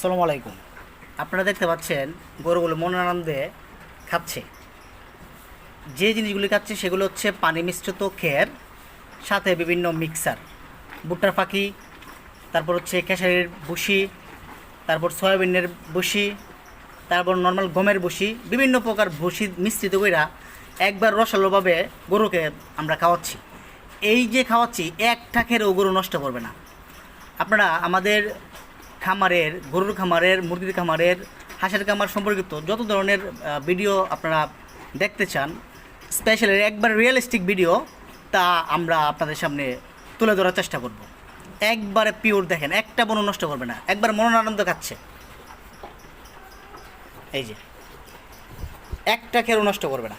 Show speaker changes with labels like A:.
A: আসসালামু আলাইকুম। আপনারা দেখতে পাচ্ছেন গরুগুলো মনের আনন্দে খাচ্ছে। যে জিনিসগুলি খাচ্ছে সেগুলো হচ্ছে পানি মিশ্রিত খের, সাথে বিভিন্ন মিক্সার। ভুট্টার পাখি, তারপর হচ্ছে খেসারির বুসি তারপর সয়াবিনের বুসি তারপর নর্মাল গমের বুসি বিভিন্ন প্রকার ভুসি মিশ্রিত কইরা একবার রসালোভাবে গরুকে আমরা খাওয়াচ্ছি। এই যে খাওয়াচ্ছি, একটা খেরেও গরু নষ্ট করবে না। আপনারা আমাদের খামারের, গরুর খামারের, মুরগির খামারের, হাঁসের খামার সম্পর্কিত যত ধরনের ভিডিও আপনারা দেখতে চান স্পেশালি একবার রিয়েলিস্টিক ভিডিও তা আমরা আপনাদের সামনে তুলে ধরার চেষ্টা করব। একবারে পিওর দেখেন, একটা বনু নষ্ট করবে না, একবার মনন আনন্দ খাচ্ছে। এই যে, একটা খেরও নষ্ট করবে না।